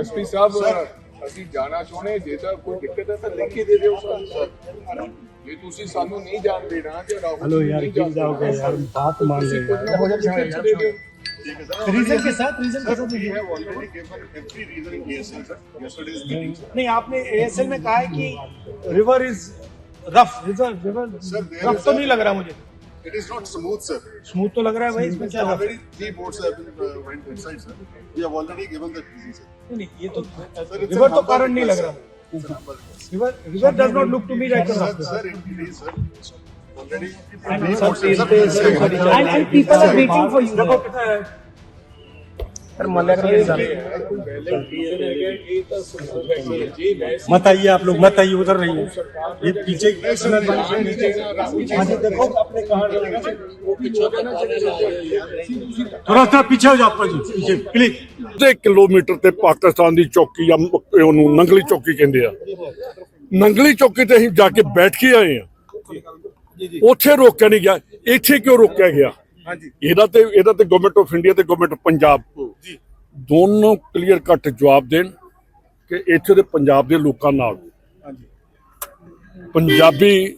SP ਸਾਹਿਬ ਅਸੀਂ ਜਾਣਾ ਚਾਹੁੰਦੇ ਜੇ ਤਾਂ ਕੋਈ ਦਿੱਕਤ ਹੈ ਤਾਂ ਲਿਖ ਕੇ ਦੇ ਦਿਓ ਸਾਨੂੰ ਜੇ ਤੁਸੀਂ ਸਾਨੂੰ ਨਹੀਂ ਜਾਣ ਦੇਣਾ ਤੇ ਰਾਹੁਲ हेलो ਨੂੰ यार ਨਹੀਂ गिर ਜਾਣ जाओगे ਦੇਣਾ, यार बात मान ਤੁਸੀਂ ले ਕੁਝ ਨਾ ਕੁਝ ਲਿਖ ਕੇ ਦੇ ਦਿਓ रीजन के साथ रीजन के साथ We have already given every reason in ASL, sir. Yesterday's meeting, sir. नहीं आपने एएसएल में कहा है कि river is rough river river Sir, there rough is तो a- नहीं लग रहा मुझे It is not smooth, sir. Smooth तो लग रहा है भाई इसमें क्या already three boards have been uh, went inside, sir. We have already given that PG, sir. नहीं ये तो रिवर तो कारण नहीं लग रहा river river does not look to me like a sir. Sir, it is, sir. Already. And people are waiting for you. देखो कितना है मत आइए आप लोग मत आइए उधर रहिए ये पीछे हाँ जी, देखो अपने कहाँ थोड़ा सा पीछे हो जाओ जी पीछे प्लीज ਅੱਧੇ ਕਿਲੋਮੀਟਰ ਤੇ ਪਾਕਿਸਤਾਨ ਦੀ ਚੌਕੀ ਆ ਮ- ਉਹਨੂੰ ਨੰਗਲੀ ਚੌਕੀ ਕਹਿੰਦੇ ਆ ਨੰਗਲੀ ਚੌਕੀ ਤੇ ਅਸੀਂ ਜਾ ਕੇ ਬੈਠ ਕੇ ਆਏ ਆ ਉੱਥੇ ਰੋਕਿਆ ਨਹੀਂ ਗਿਆ ਇੱਥੇ ਕਿਉਂ ਰੋਕਿਆ ਗਿਆ ਇਹਦਾ ਤੇ ਇਹਦਾ ਤੇ ਗਵਰਨਮੈਂਟ ਆਫ ਇੰਡੀਆ ਤੇ ਗਵਰਨਮੈਂਟ ਪੰਜਾਬ। ਦੋਨੋਂ ਕਲੀਅਰ ਕੱਟ ਜਵਾਬ ਦੇਣ ਕਿ ਇੱਥੇ ਦੇ ਪੰਜਾਬ ਦੇ ਲੋਕਾਂ ਨਾਲ। ਪੰਜਾਬੀ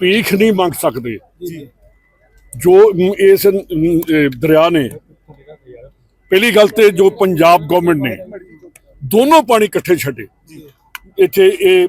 ਭੀਖ ਨਹੀਂ ਮੰਗ ਸਕਦੇ। ਜੋ। ਇਸ ਦਰਿਆ ਨੇ ਪਹਿਲੀ ਗੱਲ ਤੇ ਜੋ ਪੰਜਾਬ ਗਵਰਨਮੈਂਟ ਨੇ ਦੋਨੋਂ ਪਾਣੀ ਇਕੱਠੇ ਛੱਡੇ। ਇੱਥੇ ਇਹ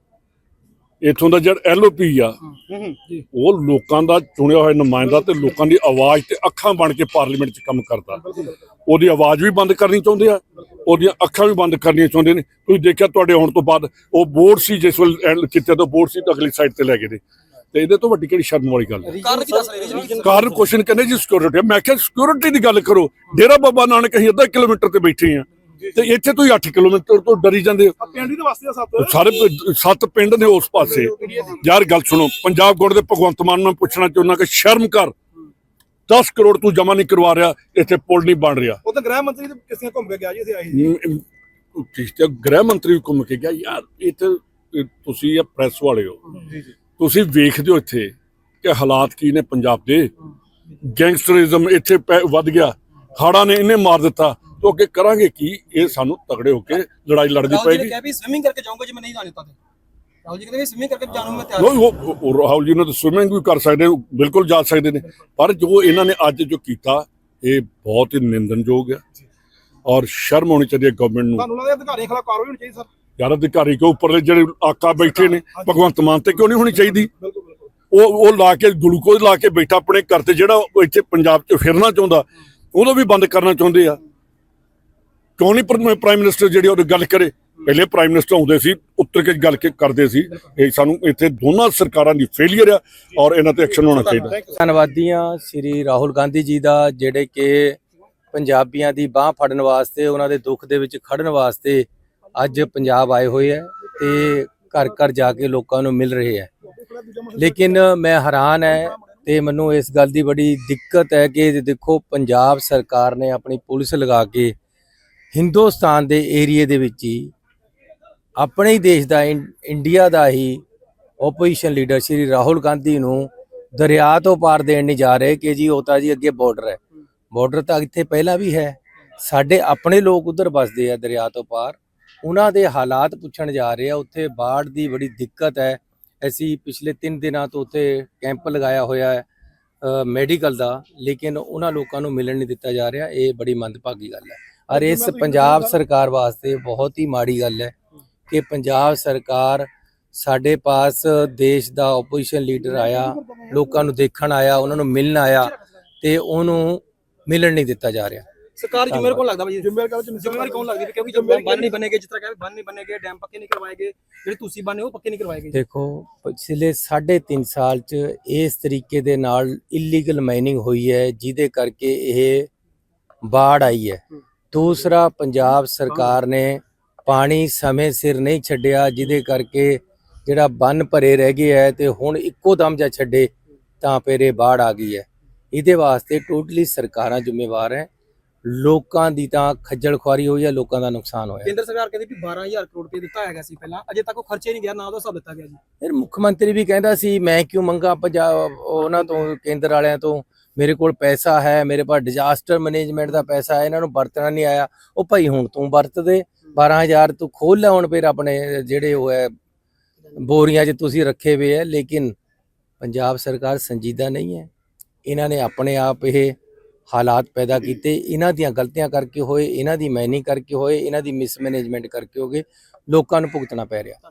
ਇਥੋਂ ਦਾ ਜਿਹੜਾ ਐਲਓਪੀ ਆ ਉਹ ਲੋਕਾਂ ਦਾ ਚੁਣਿਆ ਹੋਇਆ ਨੁਮਾਇੰਦਾ ਤੇ ਲੋਕਾਂ ਦੀ ਆਵਾਜ਼ ਤੇ ਅੱਖਾਂ ਬਣ ਕੇ ਪਾਰਲੀਮੈਂਟ 'ਚ ਕੰਮ ਕਰਦਾ। ਉਹਦੀ ਆਵਾਜ਼ ਵੀ ਬੰਦ ਕਰਨੀ ਚਾਹੁੰਦੇ ਆ ਉਹਦੀਆਂ ਅੱਖਾਂ ਵੀ ਬੰਦ ਕਰਨੀਆਂ ਚਾਹੁੰਦੇ ਨੇ। ਤੁਸੀਂ ਦੇਖਿਆ ਤੁਹਾਡੇ ਆਉਣ ਤੋਂ ਬਾਅਦ ਉਹ ਬੋਰਡ ਸੀ ਜਿਸ ਵੇਲੇ ਕਿਤੇ ਤੋਂ ਬੋਰਡ ਸੀ ਤਾਂ ਅਗਲੀ ਸਾਈਡ ਤੇ ਲੈ ਗਏ ਨੇ। ਤੇ ਇਹਦੇ ਤੋਂ ਵੱਡੀ ਕਿਹੜੀ ਸ਼ਰਮ ਵਾਲੀ ਗੱਲ ਹੈ ਕਾਰਨ ਕੀ ਦੱਸ ਰਹੇ ਰੀਜਨ ਕਾਰਨ ਕੁਐਸਚਨ ਕਹਿੰਦੇ ਜੀ ਸਿਕਿਉਰਿਟੀ ਮੈਂ ਕਿਹਾ ਸਿਕਿਉਰਿਟੀ ਦੀ ਗੱਲ ਕਰੋ। ਡੇਰਾ ਬਾਬਾ ਨਾਨਕ ਅਸੀਂ ਅੱਧਾ ਕਿਲੋਮੀਟਰ ਤੇ ਬੈਠੇ ਆ। ਤੇ ਇੱਥੇ ਤੁਸੀਂ 8 ਕਿਲੋਮੀਟਰ ਤੋਂ ਡਰੀ ਜਾਂਦੇ ਹੋ। ਪਿੰਡ ਦੇ ਵਾਸਤੇ ਸੱਤ। ਸਾਰੇ ਪ- ਸੱਤ ਪਿੰਡ ਨੇ ਉਸ ਪਾਸੇ। ਯਾਰ ਗੱਲ ਸੁਣੋ ਪੰਜਾਬ ਗੌਰ ਦੇ ਭਗਵੰਤ ਮਾਨ ਨੂੰ ਪੁੱਛਣਾ ਚਾਹੁੰਦਾ ਕਿ ਸ਼ਰਮ ਕਰ। 10 ਕਰੋੜ ਤੂੰ ਜਮਾ ਨਹੀਂ ਕਰਵਾ ਰਿਹਾ ਇੱਥੇ ਪੁਲ ਨਹੀਂ ਬਣ ਰਿਹਾ। ਉਹ ਤਾਂ ਗ੍ਰਹਿ ਮੰਤਰੀ ਤੇ ਕਿਸੇ ਘੁੰਮ ਕੇ ਗਿਆ ਜੀ ਇੱਥੇ ਆਈ ਠੀਕ ਤੇ ਗ੍ਰਹਿ ਮੰਤਰੀ ਵੀ ਘੁੰਮ ਕੇ ਗਿਆ। ਯਾਰ ਇੱਥੇ ਇਹ ਤੁਸੀਂ ਇਹ ਪ੍ਰੈਸ ਵਾਲੇ ਹੋ। ਤੁਸੀਂ ਵੇਖਦੇ ਹੋ ਇੱਥੇ ਕਿ ਹਾਲਾਤ ਕੀ ਨੇ ਪੰਜਾਬ ਦੇ। ਗੈਂਗਸਟਰਿਜ਼ਮ ਇੱਥੇ ਪੈ- ਵੱਧ ਗਿਆ। ਹਾੜਾ ਨੇ ਇਹਨੇ ਮਾਰ ਦਿੱਤਾ। ਤੋਂ ਅੱਗੇ ਕਰਾਂਗੇ ਕੀ? ਇਹ ਸਾਨੂੰ ਤਗੜੇ ਹੋ ਕੇ ਲੜਾਈ ਲੜਨੀ ਪਏਗੀ। ਕਿਹਾ ਵੀ ਸਵਿਮਿੰਗ ਕਰਕੇ ਜਾਊਂਗਾ ਜੇ ਮੈਂ ਨਹੀਂ ਜਾਣ ਦਿੱਤਾ ਤੇ। ਰਾਹੁਲ ਜੀ ਕਹਿੰਦੇ ਵੀ ਸਵਿਮਿੰਗ ਕਰਕੇ ਜਾਣੂ ਮੈਂ ਤਿਆਰ ਉਹ ਰਾਹੁਲ ਜੀ ਨੇ ਤਾਂ ਸਵਿਮਿੰਗ ਵੀ ਕਰ ਸਕਦੇ ਬਿਲਕੁਲ ਜਾ ਸਕਦੇ ਨੇ। ਪਰ ਜੋ ਇਹਨਾਂ ਨੇ ਅੱਜ ਜੋ ਕੀਤਾ ਇਹ ਬਹੁਤ ਹੀ ਨਿੰਦਨਯੋਗ ਹੈ। ਔਰ ਸ਼ਰਮ ਹੋਣੀ ਚਾਹੀਦੀ ਹੈ ਗਵਰਨਮੈਂਟ ਨੂੰ। ਤੁਹਾਨੂੰ ਲੱਗਦਾ ਅਧਿਕਾਰੀਆਂ ਖਿਲਾਫ ਕਾਰਵਾਈ ਹੋਣੀ ਚਾਹੀਦੀ ਸਰ? ਯਾਰ ਅਧਿਕਾਰੀ ਕੇ ਉੱਪਰਲੇ ਜਿਹੜੇ ਆਕਾ ਬੈਠੇ ਨੇ? ਭਗਵੰਤ ਮਾਨ ਤੇ ਕਿਉਂ ਨਹੀਂ ਹੋਣੀ ਚਾਹੀਦੀ? ਉਹ ਉਹ ਲਾ ਕੇ ਗਲੂਕੋਜ਼ ਲਾ ਕੇ ਬੈਠਾ ਆਪਣੇ ਘਰ ਤੇ ਜਿਹੜਾ ਇੱਥੇ ਪੰਜਾਬ 'ਚ ਫਿਰਨਾ ਚਾਹੁੰਦਾ ਉਹਨੂੰ ਵੀ ਬੰਦ ਕਰਨਾ ਚਾਹੁੰਦੇ ਆ। ਕਿਉਂ ਨਹੀਂ ਪ੍ਰਾਈਮ ਮਿਨਿਸਟਰ ਜਿਹੜੀ ਉਹ ਗੱਲ ਕਰੇ? ਪਹਿਲੇ ਪ੍ਰਾਈਮ ਮਿਨਿਸਟਰ ਆਉਂਦੇ ਸੀ, ਉੱਤਰ ਕੇ ਗੱਲ ਕਰਦੇ ਸੀ। ਇਹ ਸਾਨੂੰ ਇੱਥੇ ਦੋਨਾਂ ਸਰਕਾਰਾਂ ਦੀ ਫੇਲਿਅਰ ਆ ਔਰ ਇਹਨਾਂ ਤੇ ਐਕਸ਼ਨ ਹੋਣਾ ਚਾਹੀਦਾ। ਧੰਨਵਾਦੀਆਂ ਸ੍ਰੀ ਰਾਹੁਲ ਗਾਂਧੀ ਜੀ ਦਾ, ਜਿਹੜੇ ਕਿ ਪੰਜਾਬੀਆਂ ਦੀ ਬਾਹ ਫੜਨ ਵਾਸਤੇ, ਉਹਨਾਂ ਦੇ ਦੁੱਖ ਦੇ ਵਿੱਚ ਖੜਨ ਵਾਸਤੇ ਅੱਜ ਪੰਜਾਬ ਆਏ ਹੋਏ ਹੈ ਤੇ ਘਰ ਘਰ ਜਾ ਕੇ ਲੋਕਾਂ ਨੂੰ ਮਿਲ ਰਹੇ ਹੈ ਲੇਕਿਨ ਮੈਂ ਹੈਰਾਨ ਹੈ ਤੇ ਮੈਨੂੰ ਇਸ ਗੱਲ ਦੀ ਬੜੀ ਦਿੱਕਤ ਹੈ ਕਿ ਦੇਖੋ, ਪੰਜਾਬ ਸਰਕਾਰ ਨੇ ਆਪਣੀ ਪੁਲਿਸ ਲਗਾ ਕੇ ਹਿੰਦੁਸਤਾਨ ਦੇ ਏਰੀਏ ਦੇ ਵਿੱਚ ਹੀ ਆਪਣੇ ਹੀ ਦੇਸ਼ ਦਾ, ਇੰ- ਇੰਡੀਆ ਦਾ ਹੀ ਆਪੋਜੀਸ਼ਨ ਲੀਡਰ ਸ਼੍ਰੀ ਰਾਹੁਲ ਗਾਂਧੀ ਨੂੰ ਦਰਿਆ ਤੋਂ ਪਾਰ ਦੇਣ ਨਹੀਂ ਜਾ ਰਹੇ ਕਿ ਜੀ ਉਹ ਤਾਂ ਜੀ ਅੱਗੇ ਬਾਰਡਰ ਹੈ। ਬਾਰਡਰ ਤਾਂ ਇੱਥੇ ਪਹਿਲਾਂ ਵੀ ਹੈ। ਸਾਡੇ ਆਪਣੇ ਲੋਕ ਉਧਰ ਵੱਸਦੇ ਆ ਦਰਿਆ ਤੋਂ ਪਾਰ। ਉਹਨਾਂ ਦੇ ਹਾਲਾਤ ਪੁੱਛਣ ਜਾ ਰਹੇ ਆ। ਉੱਥੇ ਬਾੜ ਦੀ ਬੜੀ ਦਿੱਕਤ ਹੈ। ਅਸੀਂ ਪਿਛਲੇ 3 ਦਿਨਾਂ ਤੋਂ ਉੱਥੇ ਕੈਂਪ ਲਗਾਇਆ ਹੋਇਆ ਹੈ ਮੈਡੀਕਲ ਦਾ, ਲੇਕਿਨ ਉਹਨਾਂ ਲੋਕਾਂ ਨੂੰ ਮਿਲਣ ਨਹੀਂ ਦਿੱਤਾ ਜਾ ਰਿਹਾ। ਇਹ ਬੜੀ ਮੰਦਭਾਗੀ ਗੱਲ ਹੈ। ਔਰ ਇਸ ਪੰਜਾਬ ਸਰਕਾਰ ਵਾਸਤੇ ਬਹੁਤ ਹੀ ਮਾੜੀ ਗੱਲ ਹੈ ਕਿ ਪੰਜਾਬ ਸਰਕਾਰ ਸਾਡੇ ਪਾਸ ਦੇਸ਼ ਦਾ ਆਪੋਜੀਸ਼ਨ ਲੀਡਰ ਆਇਆ ਲੋਕਾਂ ਨੂੰ ਦੇਖਣ ਆਇਆ ਉਹਨਾਂ ਨੂੰ ਮਿਲਣ ਆਇਆ ਤੇ ਉਹਨੂੰ ਮਿਲਣ ਨਹੀਂ ਦਿੱਤਾ ਜਾ ਰਿਹਾ। ਸਰਕਾਰ ਜ਼ਿੰਮੇਵਾਰੀ ਕੌਣ ਲੱਗਦਾ ਭਾਈ ਜ਼ਿੰਮੇਵਾਰੀ ਕੌਣ ਲੱਗਦੀ? ਕਿਉਂਕਿ ਜਦ ਬੰਨ ਨਹੀਂ ਬਣੇਗੇ ਜਿਸ ਤਰ੍ਹਾਂ ਕਹਿੰਦੇ ਬੰਨ ਨਹੀਂ ਬਣੇਗੇ ਡੈਮ ਪੱਕੇ ਨਹੀਂ ਕਰਵਾਏਗੇ ਜਿਹੜੇ ਤੁਸੀਂ ਬੰਨੇ ਉਹ ਪੱਕੇ ਨਹੀਂ ਕਰਵਾਏਗੇ ਦੇਖੋ ਪਿਛਲੇ 3.5 ਸਾਲ ਚ ਇਸ ਤਰੀਕੇ ਦੇ ਨਾਲ ਇਲੀਗਲ ਮਾਈਨਿੰਗ ਹੋਈ ਹੈ ਜਿਹਦੇ ਕਰਕੇ ਇਹ ਬਾੜ ਆਈ ਹੈ। ਦੂਸਰਾ ਪੰਜਾਬ ਸਰਕਾਰ ਨੇ ਪਾਣੀ ਸਮੇਂ ਸਿਰ ਨਹੀਂ ਛੱਡਿਆ ਜਿਹਦੇ ਕਰਕੇ ਜਿਹੜਾ ਬੰਨ ਭਰੇ ਰਹਿ ਗਏ ਹੈ ਤੇ ਹੁਣ ਇੱਕੋ ਦਮ ਜਾ ਛੱਡੇ ਤਾਂ ਫਿਰ ਇਹ ਬਾੜ ਆ ਗਈ ਹੈ। ਇਹਦੇ ਵਾਸਤੇ ਟੋਟਲੀ ਸਰਕਾਰਾਂ ਜ਼ਿੰਮੇਵਾਰ ਹੈ। ਲੋਕਾਂ ਦੀ ਤਾਂ ਖੱਜਲ ਖੁਆਰੀ ਹੋਈ ਹੈ ਲੋਕਾਂ ਦਾ ਨੁਕਸਾਨ ਹੋਇਆ। ਕੇਂਦਰ ਸਰਕਾਰ ਕਹਿੰਦੀ ਵੀ 12000 ਕਰੋੜ ਰੁਪਏ ਦਿੱਤਾ ਹੈਗਾ ਸੀ ਪਹਿਲਾਂ ਅਜੇ ਤੱਕ ਉਹ ਖਰਚੇ ਨਹੀਂ ਗਿਆ ਨਾ ਉਹਦਾ ਹਿਸਾਬ ਦਿੱਤਾ ਗਿਆ ਜੀ। ਫਿਰ ਮੁੱਖ ਮੰਤਰੀ ਵੀ ਕਹਿੰਦਾ ਸੀ ਮੈਂ ਕਿਉਂ ਮੰਗਾ ਪੰਜਾਬ ਉਹਨਾਂ ਤੋਂ ਕੇਂਦਰ ਵਾਲਿਆਂ ਤੋਂ ਮੇਰੇ ਕੋਲ ਪੈਸਾ ਹੈ, ਮੇਰੇ ਪਾਸ ਡਿਜ਼ਾਸਟਰ ਮੈਨੇਜਮੈਂਟ ਦਾ ਪੈਸਾ ਹੈ, ਇਹਨਾਂ ਨੂੰ ਵਰਤਣਾ ਨਹੀਂ ਆਇਆ। ਉਹ ਭਾਈ ਹੁਣ ਤੂੰ ਵਰਤ ਦੇ 12000 ਤੂੰ ਖੋਲ ਲੈ, ਹੁਣ ਫਿਰ ਆਪਣੇ ਜਿਹੜੇ ਉਹ ਹੈ, ਬੋਰੀਆਂ 'ਚ ਤੁਸੀਂ ਰੱਖੇ ਹੋਏ ਹੈ, ਲੇਕਿਨ ਪੰਜਾਬ ਸਰਕਾਰ ਸੰਜੀਦਾ ਨਹੀਂ ਹੈ। ਇਹਨਾਂ ਨੇ ਆਪਣੇ ਆਪ ਇਹ ਹਾਲਾਤ ਪੈਦਾ ਕੀਤੇ। ਇਹਨਾਂ ਦੀਆਂ ਗਲਤੀਆਂ ਕਰਕੇ ਹੋਏ, ਇਹਨਾਂ ਦੀ ਮੈਨਿੰਗ ਕਰਕੇ ਹੋਏ, ਇਹਨਾਂ ਦੀ ਮਿਸਮੈਨੇਜਮੈਂਟ ਕਰਕੇ ਹੋਗੇ ਲੋਕਾਂ ਨੂੰ ਭੁਗਤਣਾ ਪੈ ਰਿਹਾ।